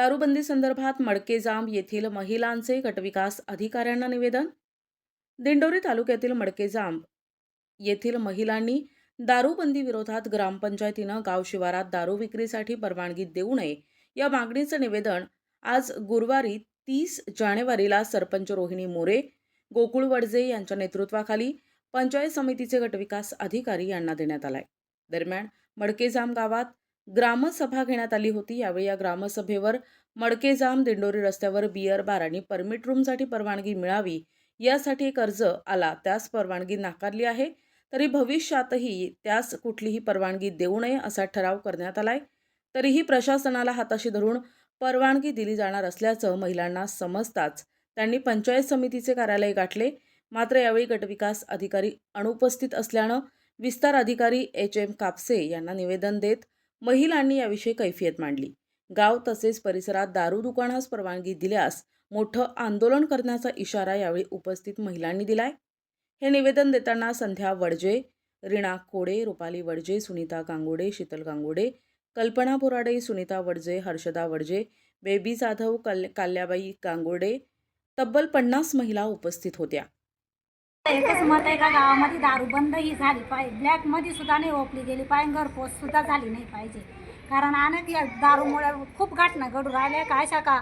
दारूबंदी संदर्भात मडकेजाम येथील महिलांचे गटविकास अधिकाऱ्यांना निवेदन? दिंडोरी तालुक्यातील मडकेजाम येथील महिलांनी दारूबंदी विरोधात ग्रामपंचायतीनं गाव शिवारात दारू विक्रीसाठी परवानगी देऊ नये या मागणीचं निवेदन आज गुरुवारी तीस जानेवारीला सरपंच रोहिणी मोरे गोकुळ वडजे यांच्या नेतृत्वाखाली पंचायत समितीचे गटविकास अधिकारी यांना देण्यात आलाय. दरम्यान मडकेजाम गावात ग्रामसभा घेण्यात आली होती. यावेळी या ग्रामसभेवर मडकेजाम दिंडोरी रस्त्यावर बियर बार आणि परमिट रूमसाठी परवानगी मिळावी यासाठी एक अर्ज आला. त्यास परवानगी नाकारली आहे. तरी भविष्यातही त्यास कुठलीही परवानगी देऊ नये असा ठराव करण्यात आलाय. तरीही प्रशासनाला हाताशी धरून परवानगी दिली जाणार असल्याचं महिलांना समजताच त्यांनी पंचायत समितीचे कार्यालय गाठले. मात्र यावेळी गटविकास अधिकारी अनुपस्थित असल्यानं विस्तार अधिकारी एच एम कापसे यांना निवेदन देत महिलांनी याविषयी कैफियत मांडली. गाव तसेच परिसरात दारू दुकानास परवानगी दिल्यास मोठं आंदोलन करण्याचा इशारा यावेळी उपस्थित महिलांनी दिलाय. हे निवेदन देताना संध्या वडजे रीणा कोडे रुपाली वडजे सुनीता गांगोडे शीतल गांगोडे कल्पना बोराडे सुनीता वडजे हर्षदा वडजे बेबी जाधव कल काल्याबाई गांगोडे तब्बल पन्नास महिला उपस्थित होत्या. एकच मत आहे का गावामध्ये दारू बंद ही झाली पाहिजे. ब्लॅकमध्ये सुद्धा नाही ओपली गेली पाहिजे घरपोच सुद्धा झाली नाही पाहिजे. कारण अनेक या दारूमुळे खूप घटना घडू राहिल्या का अशा का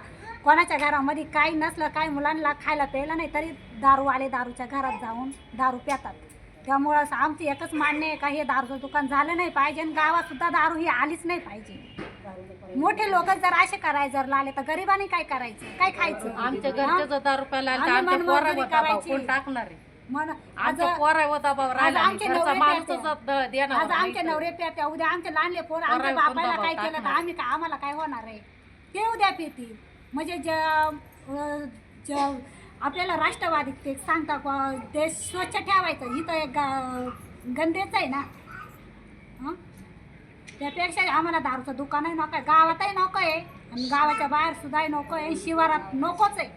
कोणाच्या घरामध्ये काही नसलं काही मुलांना खायला प्यायला नाही तरी दारूवाले दारूच्या घरात जाऊन दारू पितात त्यामुळं आमची एकच मान्य आहे का हे दारूचं दुकान झालं नाही पाहिजे आणि गावात सुद्धा दारू ही आलीच नाही पाहिजे. मोठे लोक जर असे करायचे जर लागले तर गरिबांनी काय करायचं? काय खायचं? आमच्या? घरचे दहा रुपयाला आले तर आम्ही आमच्या पोरा मनमजुरी होता भाऊ करायची. कोण टाकणार आहे. मन आज आमच्या पोरा होता भाऊ राहिला आमचे. घरचा नवरे माणूसच. द- देणार आज. नवरे उद्या आमचे लहानले पोर आमच्या पोरं बापाला कोणता काय केलं तर टाकणार? आम्ही का आम्हाला काय होणार आहे ते उद्या पितील म्हणजे ज अं, ज आपल्याला राष्ट्रवादी ते सांगता का देश स्वच्छ ठेवायचं इथं एक गा- गंदेच आहे ना हं? त्यापेक्षा आम्हाला दारूचं दुकानही नको आहे गावातही नको आहे आणि गावाच्या बाहेर सुद्धा नको आहे शिवारात नकोच आहे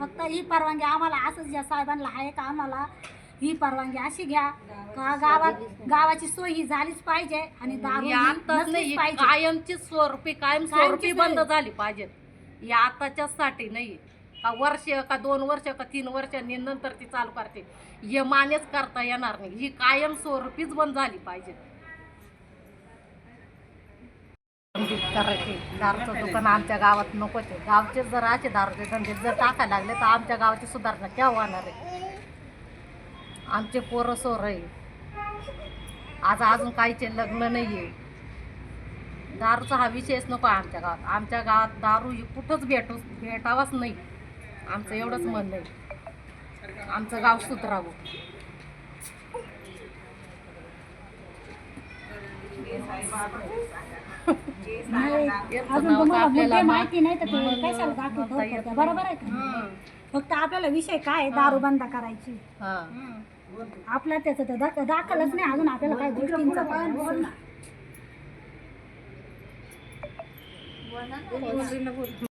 फक्त ही परवानगी आम्हाला असंच या साहेबांना आहे का आम्हाला? ही परवानगी अशी घ्या. का गावात गावाची सोय ही झालीच पाहिजे आणि दारू ही ही आताच नाही नसलीच ही पाहिजे. कायमची स्वरूपी कायम स्वरूपी कायमचीच बंद नाही. झाली पाहिजे. ही आताच्याच साठी नाही. का वर्ष का दोन वर्ष का तीन वर्षांनी नंतर ती चालू करते. हे मानेच करता येणार नाही. ही कायम स्वरूपीच बंद झाली पाहिजे. म्हणजे करायचे. दारूचं दुकान आमच्या गावात नको ते. गावचे जर असे दारूचे धंदे जर टाकायला लागले तर आमच्या गावाची सुधारणा केव्हा होणार आहे? आमचे पोरं सोर आहे. आज अजून काहीचे लग्न नाही आहे दारूचा हा विषयच नको आमच्या गावात. आमच्या गावात दारू ही कुठंच भेटू भेटावाच नाही. आमचं एवढंच म्हणणं आहे. आमचं गाव सुधरावं. नाही, येतं अजून तुम्हाला मुद्दे माहिती नाही तर ते म्हणता कशाला येत- दाखवतो म्हणता येत. होत्या, बरोबर आहे का. फक्त आपल्याला विषय काय आहे दारू बंद करायची? हां. आपला त्याचं तर दाख- दाखलच नाही अजून आपल्याला काही गोष्टींचं पण